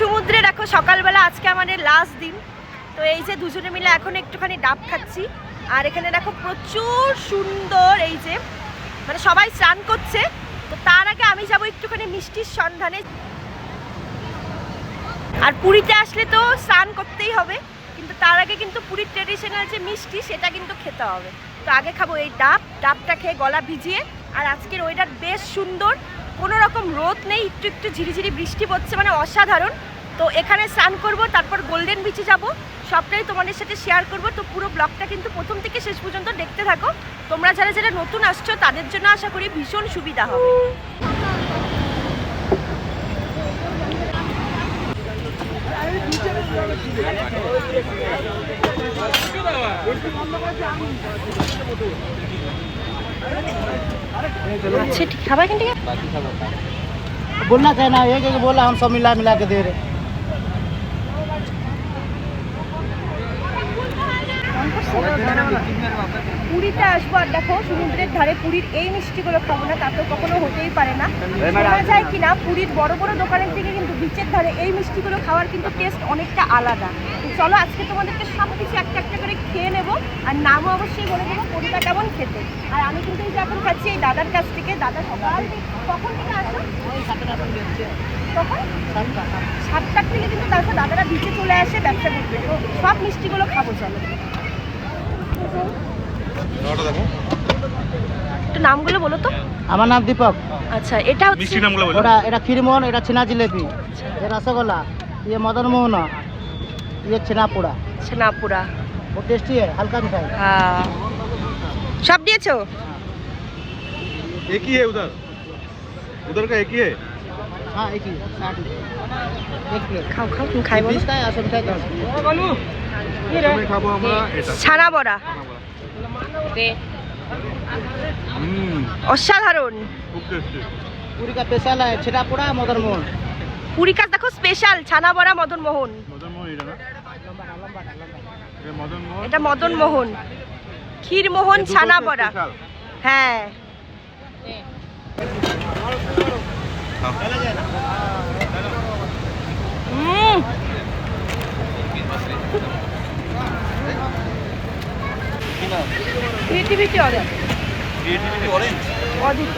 সমুদ্রে দেখো সকালবেলা, আজকে আমাদের লাস্ট দিন। তো এই যে দুজনে মিলে এখন একটুখানি ডাব খাচ্ছি। আর এখানে দেখো প্রচুর সুন্দর এই যে মানে সবাই স্নান করছে। তো তার আগে আমি যাব একটুখানি মিষ্টির সন্ধানে। আর পুরীতে আসলে তো স্নান করতেই হবে, কিন্তু তার আগে কিন্তু পুরীর ট্রেডিশনাল যে মিষ্টি, সেটা কিন্তু খেতে হবে। তো আগে খাব এই ডাব, ডাবটা খেয়ে গলা ভিজিয়ে। আর আজকের ওয়েদার বেশ সুন্দর। কোনো রকম রোদ নেই, একটু একটু ঝিরিঝিরি বৃষ্টি পড়ছে মানে অসাধারণ। তো এখানে স্নান করব, তারপর গোল্ডেন বিচে যাব। সবটাই তোমাদের সাথে শেয়ার করব। তো পুরো ব্লগটা কিন্তু প্রথম থেকে শেষ পর্যন্ত দেখতে থাকো। তোমরা যারা যারা নতুন আসছো, তাদের জন্য আশা করি ভীষণ সুবিধা হবে। আচ্ছা अच्छे ठीक खावा बोलना चाहिए ना एक एक बोला हम सब मिला मिला के दे रहे পুরীতে আসব আর দেখো সমুদ্রের ধারে পুরীর এই মিষ্টিগুলো খাব না তা তো কখনো হতেই পারে না। শোনা যায় কিনা পুরীর বড় বড় দোকানের থেকে কিন্তু বিচের ধারে এই মিষ্টিগুলো খাওয়ার কিন্তু টেস্ট অনেকটা আলাদা। চলো আজকে তোমাদেরকে সব কিছু একটা একটা করে খেয়ে নেব আর নামও অবশ্যই বলে দেবো কোনটা কেমন খেতে। আর আমি কিন্তু এই যে এখন খাচ্ছি এই দাদার কাছ থেকে। দাদা সকাল থেকে কখন থেকে আসো? কখন? সাতটার থেকে কিন্তু তারপর দাদারা বিচে চলে আসে ব্যবসা করতে। তো সব মিষ্টিগুলো খাব চলো। একটু নামগুলো বলো তো আমার নাম দীপক আচ্ছা এটা হচ্ছে মিষ্টি নামগুলো বলো ওটা এটা ক্ষীরমোহন এটা ছিনা জিলেপি ये रसगोल्ला ये मदन मोहन ये छिना पोड़ा ছানাপুরা वो टेस्टी है हल्का मिठाई হ্যাঁ সব দিয়েছো एक ही है उधर उधर का एक ही है হ্যাঁ খাই ছানা বড়া। অসাধারণ। স্পেশাল ছেটা পোড়া মদন মোহন। পুরিকা দেখো স্পেশাল ছানা বড়া মদন মোহন। এটা মদন মোহন? ক্ষীর মোহন ছানা বড়া। হ্যাঁ। ক্রিয়েটিভিটি অনেক Creativity orange? অদিত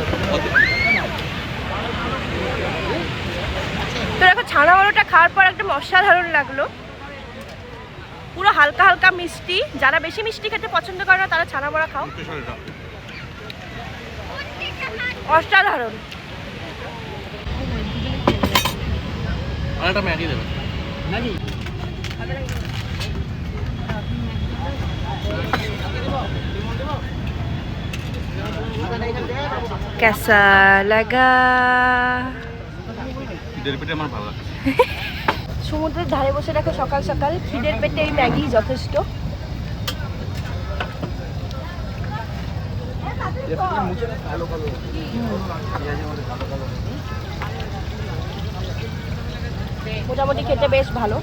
তো দেখো ছানা বড়াটা খাওয়ার পর একদম অসাধারণ লাগল। পুরো হালকা হালকা মিষ্টি। যারা বেশি মিষ্টি খেতে পছন্দ করে না তারা ছানা বড়া খাও। অসাধারণ। আরেকটা ম্যাগি দেবে। कैसा লাগা। আমার ভালো লাগে সমুদ্রের ধারে বসে দেখো সকাল সকাল খিদের পেটে এই ম্যাগি যথেষ্ট। মোটামুটি খেতে বেশ ভালো।